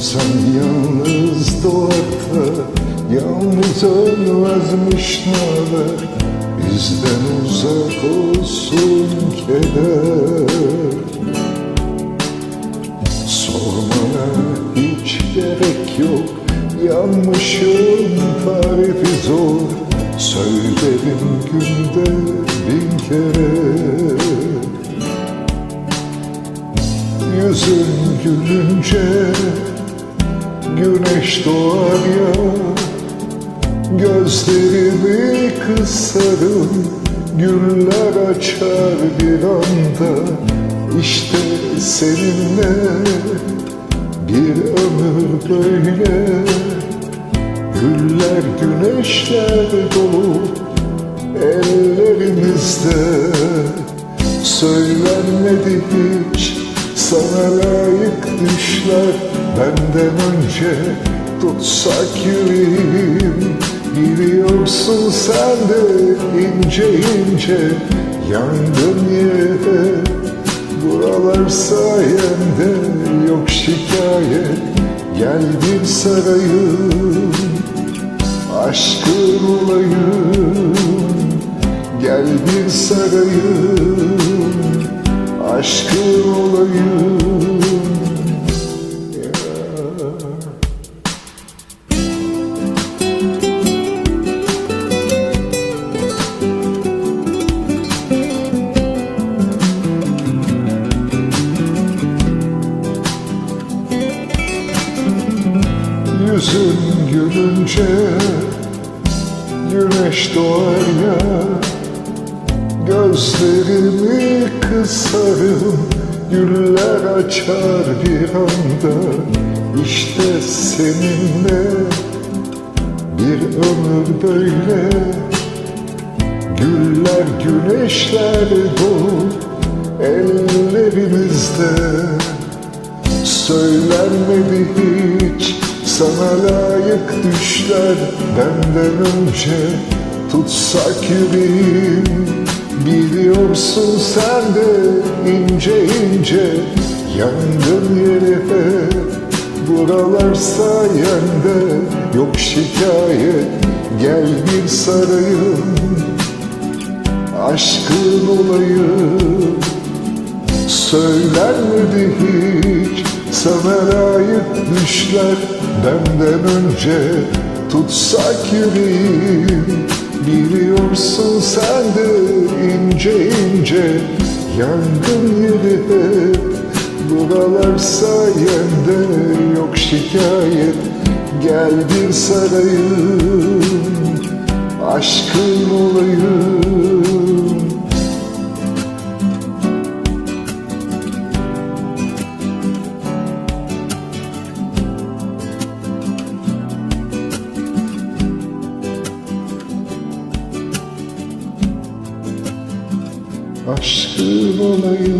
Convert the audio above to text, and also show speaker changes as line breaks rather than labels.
İnsan yalnız doğar Yalnız ölmezmiş naber Bizden uzak olsun keder. Sormana hiç gerek yok. Yanmışın tarifi zor. Söylerim günde bin kere. Yüzün gülünce Güneş doğar ya Gözlerimi kısarım Güller açar bir anda. İşte seninle Bir ömür böyle. Güller güneşler dolu Ellerimizde. Söylenmedi hiç Sana layık düşler Benden önce Tutsak yüreğim. Biliyorsun sen de ince ince Yangın yere. Buralar sayende Yok şikayet Gel bir sarayım. Aşkın olayım Gel bir sarayım. Aşkın olayım Yüzün gülünce Güneş doğar ya. Gözlerimi kısarım Güller açar bir anda. İşte seninle Bir ömür böyle. Güller güneşler dolu Ellerimizde. Söylenmedi sana layık düşler benden önce Tutsak yüreğim. Biliyorsun sen de ince ince Yangın yere. Buralar sayende Yok şikayet. Gel bir sarayım Aşkın olayım Söylenmedi hiç sana düşler benden önce Tutsak yüreğim biliyorsun sen de ince ince Yangın yeri hep. Buralar sayende Yok şikayet. Gel bir sarayım Aşkın olayım Aşkın olayım